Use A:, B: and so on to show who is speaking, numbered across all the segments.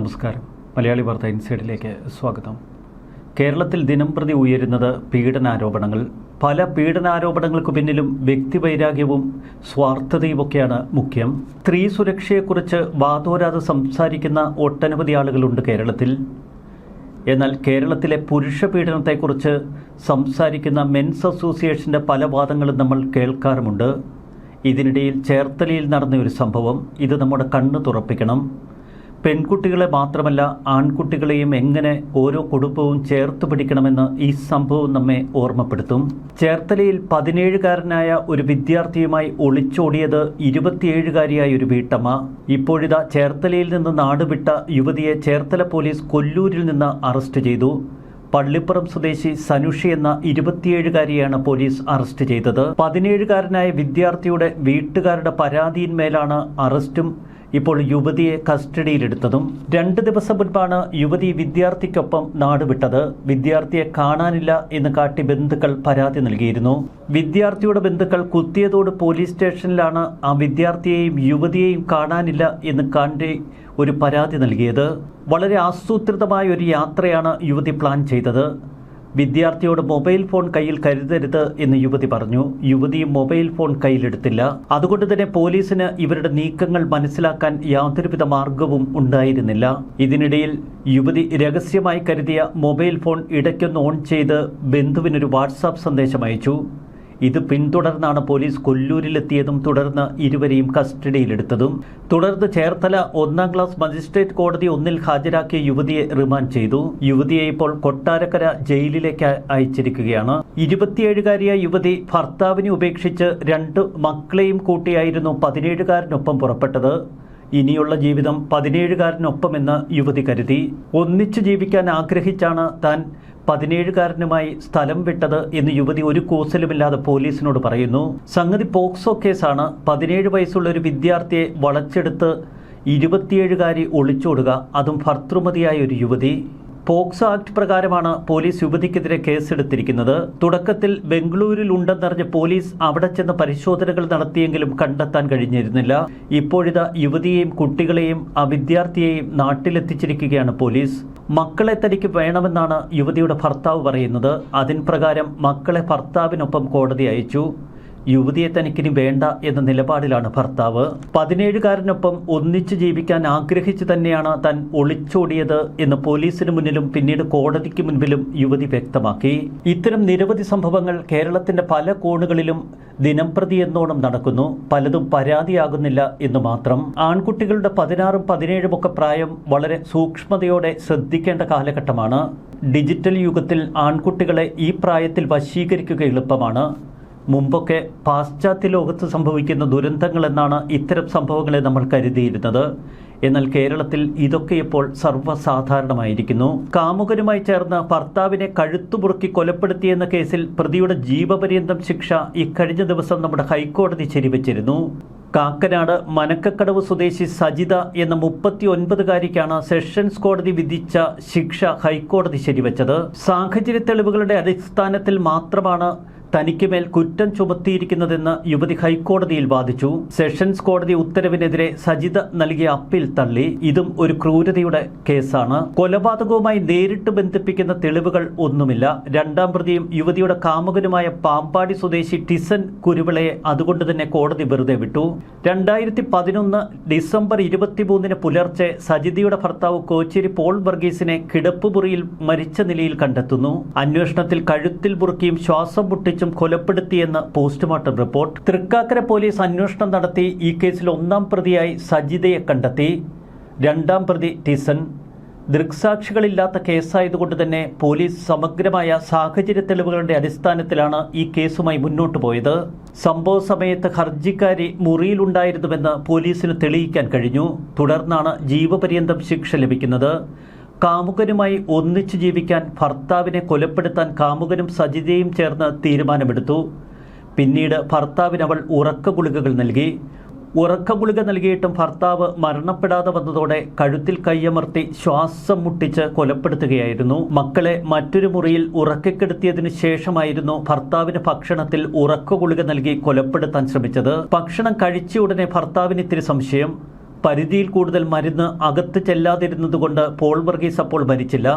A: നമസ്കാരം. മലയാളി വാർത്ത ഇൻസൈഡിലേക്ക് സ്വാഗതം. കേരളത്തിൽ ദിനംപ്രതി ഉയരുന്നത് പീഡനാരോപണങ്ങൾ. പല പീഡനാരോപണങ്ങൾക്ക് പിന്നിലും വ്യക്തിവൈരാഗ്യവും സ്വാർത്ഥതയുമൊക്കെയാണ് മുഖ്യം. സ്ത്രീ സുരക്ഷയെക്കുറിച്ച് വാതോരാതെ സംസാരിക്കുന്ന ഒട്ടനവധി ആളുകളുണ്ട് കേരളത്തിൽ. എന്നാൽ കേരളത്തിലെ പുരുഷ പീഡനത്തെക്കുറിച്ച് സംസാരിക്കുന്ന മെൻസ് അസോസിയേഷന്റെ പല വാദങ്ങളും നമ്മൾ കേൾക്കാറുമുണ്ട്. ഇതിനിടയിൽ ചേർത്തലയിൽ നടന്ന ഒരു സംഭവം. ഇത് നമ്മുടെ കണ്ണ് തുറപ്പിക്കണം. പെൺകുട്ടികളെ മാത്രമല്ല ആൺകുട്ടികളെയും എങ്ങനെ ഓരോ കുടുംബവും ചേർത്ത് പിടിക്കണമെന്ന് ഈ സംഭവം നമ്മെ ഓർമ്മപ്പെടുത്തും. ചേർത്തലയിൽ പതിനേഴുകാരനായ ഒരു വിദ്യാർത്ഥിയുമായി ഒളിച്ചോടിയത് ഇരുപത്തിയേഴുകാരിയായ ഒരു വീട്ടമ്മ. ഇപ്പോഴിതാ ചേർത്തലയിൽ നിന്ന് നാടുവിട്ട യുവതിയെ ചേർത്തല പോലീസ് കൊല്ലൂരിൽ നിന്ന് അറസ്റ്റ് ചെയ്തു. പള്ളിപ്പുറം സ്വദേശി സനുഷി എന്ന ഇരുപത്തിയേഴുകാരിയാണ് പോലീസ് അറസ്റ്റ് ചെയ്തത്. പതിനേഴുകാരനായ വിദ്യാർത്ഥിയുടെ വീട്ടുകാരുടെ പരാതിയിന്മേലാണ് അറസ്റ്റും ഇപ്പോൾ യുവതിയെ കസ്റ്റഡിയിലെടുത്തതും രണ്ട് ദിവസം മുൻപാണ് യുവതി വിദ്യാർത്ഥിക്കൊപ്പം നാടുവിട്ടത്. വിദ്യാർത്ഥിയെ കാണാനില്ല എന്ന് കാട്ടി ബന്ധുക്കൾ പരാതി നൽകിയിരുന്നു. വിദ്യാർത്ഥിയുടെ ബന്ധുക്കൾ കുത്തിയതോട് പോലീസ് സ്റ്റേഷനിലാണ് ആ വിദ്യാർത്ഥിയെയും യുവതിയെയും കാണാനില്ല എന്ന് കാണ്ടി ഒരു പരാതി നൽകിയത്. വളരെ ആസൂത്രിതമായ ഒരു യാത്രയാണ് യുവതി പ്ലാൻ ചെയ്തത്. വിദ്യാർത്ഥിയോട് മൊബൈൽ ഫോൺ കയ്യിൽ കരുതരുത് എന്ന് യുവതി പറഞ്ഞു. യുവതി മൊബൈൽ ഫോൺ കയ്യിലെടുത്തില്ല. അതുകൊണ്ട് തന്നെ പോലീസിന് ഇവരുടെ നീക്കങ്ങൾ മനസ്സിലാക്കാൻ യാതൊരുവിധ മാർഗവും ഉണ്ടായിരുന്നില്ല. ഇതിനിടയിൽ യുവതി രഹസ്യമായി കരുതിയ മൊബൈൽ ഫോൺ ഇടയ്ക്കൊന്ന് ഓൺ ചെയ്ത് ബന്ധുവിനൊരു വാട്സാപ്പ് സന്ദേശം അയച്ചു. ഇത് പിന്തുടർന്നാണ് പോലീസ് കൊല്ലൂരിലെത്തിയതും തുടർന്ന് ഇരുവരെയും കസ്റ്റഡിയിലെടുത്തതും. തുടർന്ന് ചേർത്തല ഒന്നാം ക്ലാസ് മജിസ്ട്രേറ്റ് കോടതി ഒന്നിൽ ഹാജരാക്കിയ യുവതിയെ റിമാൻഡ് ചെയ്തു. യുവതിയെ ഇപ്പോൾ കൊട്ടാരക്കര ജയിലിലേക്ക് അയച്ചിരിക്കുകയാണ്. ഇരുപത്തിയേഴുകാരിയായ യുവതി ഭർത്താവിനെ ഉപേക്ഷിച്ച് രണ്ട് മക്കളെയും കൂട്ടിയായിരുന്നു പതിനേഴുകാരനൊപ്പം പുറപ്പെട്ടത്. ഇനിയുള്ള ജീവിതം പതിനേഴുകാരനൊപ്പമെന്ന് യുവതി കരുതി. ഒന്നിച്ചു ജീവിക്കാൻ ആഗ്രഹിച്ചാണ് താൻ പതിനേഴുകാരനുമായി സ്ഥലം വിട്ടത് എന്ന് യുവതി ഒരു കൂസലുമില്ലാതെ പോലീസിനോട് പറയുന്നു. സംഗതി പോക്സോ കേസാണ്. പതിനേഴ് വയസ്സുള്ള ഒരു വിദ്യാർത്ഥിയെ വളച്ചെടുത്ത് ഇരുപത്തിയേഴുകാരി ഒളിച്ചോടുക. അതും ഭർത്തൃമതിയായ ഒരു യുവതി. പോക്സോ ആക്ട് പ്രകാരമാണ് പോലീസ് യുവതിക്കെതിരെ കേസെടുത്തിരിക്കുന്നത്. തുടക്കത്തിൽ ബംഗളൂരിൽ ഉണ്ടെന്നറിഞ്ഞ പോലീസ് അവിടെ ചെന്ന് പരിശോധനകൾ നടത്തിയെങ്കിലും കണ്ടെത്താൻ കഴിഞ്ഞിരുന്നില്ല. ഇപ്പോഴിതാ യുവതിയെയും കുട്ടികളെയും ആ വിദ്യാർത്ഥിയെയും നാട്ടിലെത്തിച്ചിരിക്കുകയാണ് പോലീസ്. മക്കളെ തനിക്ക് വേണമെന്നാണ് യുവതിയുടെ ഭർത്താവ് പറയുന്നത്. അതിൻ പ്രകാരം മക്കളെ ഭർത്താവിനൊപ്പം കോടതി അയച്ചു. യുവതിയെ തനിക്കിനി വേണ്ട എന്ന നിലപാടിലാണ് ഭർത്താവ്. പതിനേഴുകാരനൊപ്പം ഒന്നിച്ചു ജീവിക്കാൻ ആഗ്രഹിച്ചു തന്നെയാണ് താൻ ഒളിച്ചോടിയത് എന്ന് പോലീസിന് മുന്നിലും പിന്നീട് കോടതിക്ക് മുൻപിലും യുവതി വ്യക്തമാക്കി. ഇത്തരം നിരവധി സംഭവങ്ങൾ കേരളത്തിന്റെ പല കോണുകളിലും ദിനംപ്രതി എന്നോണം നടക്കുന്നു. പലതും പരാതിയാകുന്നില്ല എന്ന് മാത്രം. ആൺകുട്ടികളുടെ പതിനാറും പതിനേഴും ഒക്കെ പ്രായം വളരെ സൂക്ഷ്മതയോടെ ശ്രദ്ധിക്കേണ്ട കാലഘട്ടമാണ്. ഡിജിറ്റൽ യുഗത്തിൽ ആൺകുട്ടികളെ ഈ പ്രായത്തിൽ വശീകരിക്കുക എളുപ്പമാണ്. മുമ്പൊക്കെ പാശ്ചാത്യ ലോകത്ത് സംഭവിക്കുന്ന ദുരന്തങ്ങൾ എന്നാണ് ഇത്തരം സംഭവങ്ങളെ നമ്മൾ കരുതിയിരുന്നത്. എന്നാൽ കേരളത്തിൽ ഇതൊക്കെ ഇപ്പോൾ സർവസാധാരണമായിരിക്കുന്നു. കാമുകനുമായി ചേർന്ന് ഭർത്താവിനെ കഴുത്തുമുറുക്കി കൊലപ്പെടുത്തിയെന്ന കേസിൽ പ്രതിയുടെ ജീവപര്യന്തം ശിക്ഷ ഇക്കഴിഞ്ഞ ദിവസം നമ്മുടെ ഹൈക്കോടതി ശരിവച്ചിരുന്നു. കാക്കനാട് മനക്കക്കടവ് സ്വദേശി സജിത എന്ന മുപ്പത്തി ഒൻപതുകാരിക്കാണ് സെഷൻസ് കോടതി വിധിച്ച ശിക്ഷ ഹൈക്കോടതി ശരിവച്ചത്. സാഹചര്യ തെളിവുകളുടെ അടിസ്ഥാനത്തിൽ മാത്രമാണ് തനിക്ക് മേൽ കുറ്റം ചുമത്തിയിരിക്കുന്നതെന്ന് യുവതി ഹൈക്കോടതിയിൽ വാദിച്ചു. സെഷൻസ് കോടതി ഉത്തരവിനെതിരെ സജിത നൽകിയ അപ്പീൽ തള്ളി. ഇതും ഒരു ക്രൂരതയുടെ കേസാണ്. കൊലപാതകവുമായി നേരിട്ട് ബന്ധിപ്പിക്കുന്ന തെളിവുകൾ ഒന്നുമില്ല. രണ്ടാം പ്രതിയും യുവതിയുടെ കാമുകനുമായ പാമ്പാടി സ്വദേശി ടിസൻ കുരുവിളയെ അതുകൊണ്ട് തന്നെ കോടതി വെറുതെ വിട്ടു. രണ്ടായിരത്തി പതിനൊന്ന് ഡിസംബർ ഇരുപത്തിമൂന്നിന് പുലർച്ചെ സജിതയുടെ ഭർത്താവ് കോച്ചേരി പോൾ വർഗീസിനെ കിടപ്പുമുറിയിൽ മരിച്ച നിലയിൽ കണ്ടെത്തുന്നു. അന്വേഷണത്തിൽ കഴുത്തിൽ മുറുക്കിയും ശ്വാസം മുട്ടിച്ചും കൊലപ്പെടുത്തിയെന്ന് പോസ്റ്റ്മോർട്ടം റിപ്പോർട്ട്. തൃക്കാക്കര പോലീസ് അന്വേഷണം നടത്തി ഈ കേസിൽ ഒന്നാം പ്രതിയായി സജിതയെ കണ്ടെത്തി. രണ്ടാം പ്രതി ടിസൺ. ദൃക്സാക്ഷികളില്ലാത്ത കേസായതുകൊണ്ട് തന്നെ പോലീസ് സമഗ്രമായ സാഹചര്യ തെളിവുകളുടെ അടിസ്ഥാനത്തിലാണ് ഈ കേസുമായി മുന്നോട്ടു പോയത്. സംഭവ സമയത്ത് ഹർജിക്കാരി മുറിയിലുണ്ടായിരുന്നുവെന്ന് പോലീസിന് തെളിയിക്കാൻ കഴിഞ്ഞു. തുടർന്നാണ് ജീവപര്യന്തം ശിക്ഷ ലഭിക്കുന്നത്. കാമുകനുമായി ഒന്നിച്ചു ജീവിക്കാൻ ഭർത്താവിനെ കൊലപ്പെടുത്താൻ കാമുകനും സജിതയും ചേർന്ന് തീരുമാനമെടുത്തു. പിന്നീട് ഭർത്താവിന് അവൾ ഉറക്ക ഗുളികകൾ നൽകി. ഉറക്ക ഗുളിക നൽകിയിട്ടും ഭർത്താവ് മരണപ്പെടാതെ വന്നതോടെ കഴുത്തിൽ കയ്യമർത്തി ശ്വാസം മുട്ടിച്ച് കൊലപ്പെടുത്തുകയായിരുന്നു. മക്കളെ മറ്റൊരു മുറിയിൽ ഉറക്കിക്കെടുത്തിയതിനു ശേഷമായിരുന്നു ഭർത്താവിന് ഭക്ഷണത്തിൽ ഉറക്ക ഗുളിക നൽകി കൊലപ്പെടുത്താൻ ശ്രമിച്ചത്. ഭക്ഷണം കഴിച്ച ഉടനെ ഭർത്താവിന് ഇത്തിരി സംശയം. പരിധിയിൽ കൂടുതൽ മരുന്ന് അകത്ത് ചെല്ലാതിരുന്നതുകൊണ്ട് പോൾ വർഗീസ് അപ്പോൾ മരിച്ചില്ല.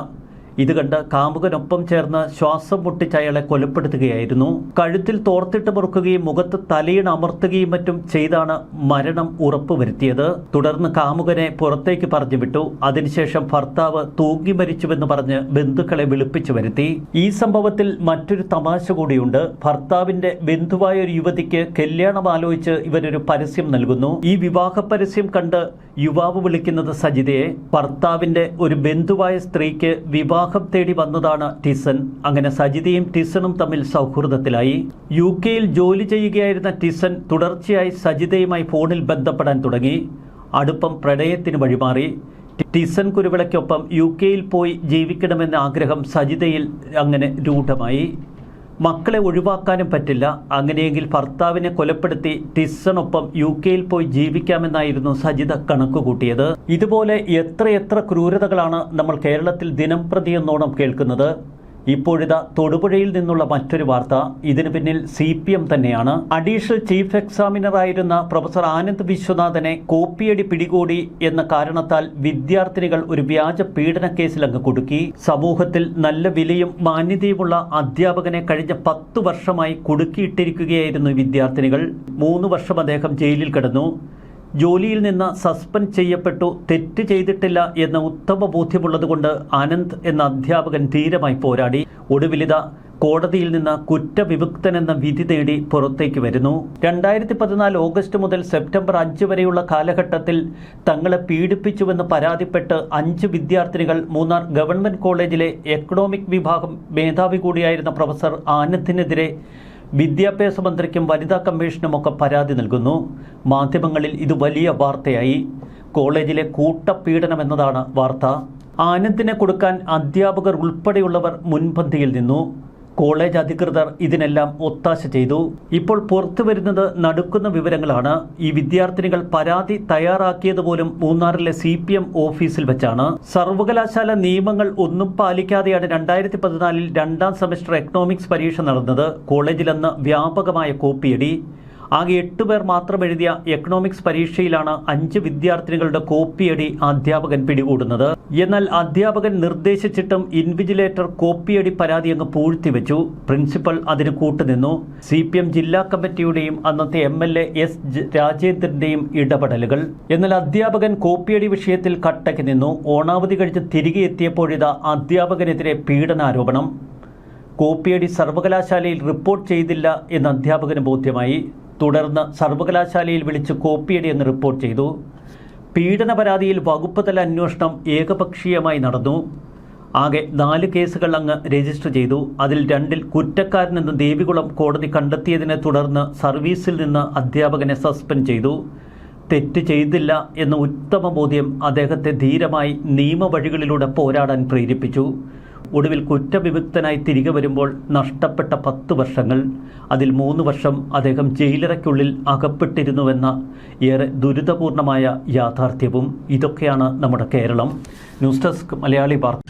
A: ഇത് കണ്ട് കാമുകനൊപ്പം ചേർന്ന് ശ്വാസം മുട്ടിച്ച് അയാളെ കൊലപ്പെടുത്തുകയായിരുന്നു. കഴുത്തിൽ തോർത്തിട്ട് മുറുക്കുകയും മുഖത്ത് തലയിണ അമർത്തുകയും മറ്റും ചെയ്താണ് മരണം ഉറപ്പുവരുത്തിയത്. തുടർന്ന് കാമുകനെ പുറത്തേക്ക് പറഞ്ഞു വിട്ടു അതിനുശേഷം ഭർത്താവ് തൂങ്ങി മരിച്ചുവെന്ന് പറഞ്ഞ് ബന്ധുക്കളെ വിളിപ്പിച്ചു വരുത്തി. ഈ സംഭവത്തിൽ മറ്റൊരു തമാശ കൂടിയുണ്ട്. ഭർത്താവിന്റെ ബന്ധുവായ ഒരു യുവതിക്ക് കല്യാണം ആലോചിച്ച് ഇവരൊരു പരസ്യം നൽകുന്നു. ഈ വിവാഹ പരസ്യം കണ്ട് യുവാവ് വിളിക്കുന്നത് സജിതയെ. ഭർത്താവിന്റെ ഒരു ബന്ധുവായ സ്ത്രീക്ക് വിവാഹം തേടി വന്നതാണ് ടിസൺ. അങ്ങനെ സജിതയും ടിസണും തമ്മിൽ സൗഹൃദത്തിലായി. യു കെയിൽ ജോലി ചെയ്യുകയായിരുന്ന ടിസൺ തുടർച്ചയായി സജിതയുമായി ഫോണിൽ ബന്ധപ്പെടാൻ തുടങ്ങി. അടുപ്പം പ്രണയത്തിന് വഴിമാറി. ടിസൺ കുരുവിളയ്ക്കൊപ്പം യു കെയിൽ പോയി ജീവിക്കണമെന്ന ആഗ്രഹം സജിതയിൽ അങ്ങനെ രൂഢമായി. മക്കളെ ഒഴിവാക്കാനും പറ്റില്ല. അങ്ങനെയെങ്കിൽ ഭർത്താവിനെ കൊലപ്പെടുത്തി ടിസണൊപ്പം യു കെയിൽ പോയി ജീവിക്കാമെന്നായിരുന്നു സജിത കണക്കുകൂട്ടിയത്. ഇതുപോലെ എത്രയെത്ര ക്രൂരതകളാണ് നമ്മൾ കേരളത്തിൽ ദിനം പ്രതിയെന്നോണം കേൾക്കുന്നത്. ഇപ്പോഴിതാ തൊടുപുഴയിൽ നിന്നുള്ള മറ്റൊരു വാർത്ത. ഇതിന് പിന്നിൽ സി പി എം തന്നെയാണ്. അഡീഷണൽ ചീഫ് എക്സാമിനർ ആയിരുന്ന പ്രൊഫസർ ആനന്ദ് വിശ്വനാഥനെ കോപ്പിയടി പിടികൂടി എന്ന കാരണത്താൽ വിദ്യാർത്ഥിനികൾ ഒരു വ്യാജ പീഡന കേസിൽ അങ്ങ് കൊടുക്കി. സമൂഹത്തിൽ നല്ല വിലയും മാന്യതയുമുള്ള അധ്യാപകനെ കഴിഞ്ഞ പത്തു വർഷമായി കുടുക്കിയിട്ടിരിക്കുകയായിരുന്നു വിദ്യാർത്ഥിനികൾ. മൂന്ന് വർഷം അദ്ദേഹം ജയിലിൽ കിടന്നു. ജോലിയിൽ നിന്ന് സസ്പെൻഡ് ചെയ്യപ്പെട്ടു തെറ്റ് ചെയ്തിട്ടില്ല എന്ന ഉത്തമ ബോധ്യമുള്ളതുകൊണ്ട് അനന്ത് എന്ന അധ്യാപകൻ ധീരമായി പോരാടി. ഒടുവിലിത കോടതിയിൽ നിന്ന് കുറ്റവിമുക്തൻ എന്ന വിധി നേടി പുറത്തേക്ക് വരുന്നു. രണ്ടായിരത്തി പതിനാല് ഓഗസ്റ്റ് മുതൽ സെപ്റ്റംബർ അഞ്ച് വരെയുള്ള കാലഘട്ടത്തിൽ തങ്ങളെ പീഡിപ്പിച്ചുവെന്ന് പരാതിപ്പെട്ട് അഞ്ച് വിദ്യാർത്ഥിനികൾ മൂന്നാർ ഗവൺമെന്റ് കോളേജിലെ എക്കണോമിക് വിഭാഗം മേധാവി കൂടിയായിരുന്ന പ്രൊഫസർ ആനന്ദിനെതിരെ വിദ്യാഭ്യാസ മന്ത്രിക്കും വനിതാ കമ്മീഷനുമൊക്കെ പരാതി നൽകുന്നു. മാധ്യമങ്ങളിൽ ഇത് വലിയ വാർത്തയായി. കോളേജിലെ കൂട്ടപീഡനം എന്നതാണ് വാർത്ത. ആനന്ദിനെ കൊടുക്കാൻ അധ്യാപകർ ഉൾപ്പെടെയുള്ളവർ മുൻപന്തിയിൽ നിന്നു. കോളേജ് അധികൃതർ ഇതിനെല്ലാം ഒത്താശ ചെയ്തു. ഇപ്പോൾ പുറത്തു വരുന്നത് നടുക്കുന്ന വിവരങ്ങളാണ്. ഈ വിദ്യാർത്ഥിനികൾ പരാതി തയ്യാറാക്കിയത് പോലും മൂന്നാറിലെ സി പി എം ഓഫീസിൽ വെച്ചാണ്. സർവകലാശാല നിയമങ്ങൾ ഒന്നും പാലിക്കാതെയാണ് രണ്ടായിരത്തി പതിനാലിൽ രണ്ടാം സെമസ്റ്റർ എക്കണോമിക്സ് പരീക്ഷ നടന്നത്. കോളേജിലെന്ന് വ്യാപകമായ കോപ്പിയടി. ആകെ എട്ട് പേർ മാത്രം എഴുതിയ എക്കണോമിക്സ് പരീക്ഷയിലാണ് അഞ്ച് വിദ്യാർത്ഥിനികളുടെ കോപ്പിയടി അധ്യാപകൻ പിടികൂടുന്നത്. എന്നാൽ അധ്യാപകൻ നിർദ്ദേശിച്ചിട്ടും ഇൻവിജിലേറ്റർ കോപ്പിയടി പരാതി അങ്ങ് പൂഴ്ത്തിവെച്ചു. പ്രിൻസിപ്പൽ അതിന് കൂട്ടുനിന്നു. സി പി എം ജില്ലാ കമ്മിറ്റിയുടെയും അന്നത്തെ എം എൽ എ എസ് രാജേന്ദ്രന്റെയും ഇടപെടലുകൾ. എന്നാൽ അധ്യാപകൻ കോപ്പിയടി വിഷയത്തിൽ കട്ടയ്ക്ക് നിന്നു. ഓണാവധി കഴിഞ്ഞ് തിരികെ എത്തിയപ്പോഴിതാ അധ്യാപകനെതിരെ പീഡനാരോപണം. കോപ്പിയടി സർവകലാശാലയിൽ റിപ്പോർട്ട് ചെയ്തില്ല എന്ന് അധ്യാപകന് ബോധ്യമായി. തുടർന്ന് സർവകലാശാലയിൽ വിളിച്ച് കോപ്പിയടി എന്ന് റിപ്പോർട്ട് ചെയ്തു. പീഡന പരാതിയിൽ വകുപ്പ് തല അന്വേഷണം ഏകപക്ഷീയമായി നടന്നു. ആകെ നാല് കേസുകൾ അങ്ങ് രജിസ്റ്റർ ചെയ്തു. അതിൽ രണ്ടിൽ കുറ്റക്കാരനെന്ന് ദേവികുളം കോടതി കണ്ടെത്തിയതിനെ തുടർന്ന് സർവീസിൽ നിന്ന് അധ്യാപകനെ സസ്പെൻഡ് ചെയ്തു. തെറ്റ് ചെയ്തില്ല എന്ന ഉത്തമ ബോധ്യം അദ്ദേഹത്തെ ധീരമായി നിയമവഴികളിലൂടെ പോരാടാൻ പ്രേരിപ്പിച്ചു. ഒടുവിൽ കുറ്റവിമുക്തനായി തിരികെ വരുമ്പോൾ നഷ്ടപ്പെട്ട പത്ത് വർഷങ്ങൾ. അതിൽ മൂന്ന് വർഷം അദ്ദേഹം ജയിലറയ്ക്കുള്ളിൽ അകപ്പെട്ടിരുന്നുവെന്ന ഏറെ ദുരിതപൂർണമായ യാഥാർത്ഥ്യവും ഇതൊക്കെയാണ് നമ്മുടെ കേരളം. ന്യൂസ് ഡെസ്ക് മലയാളി വാർത്ത.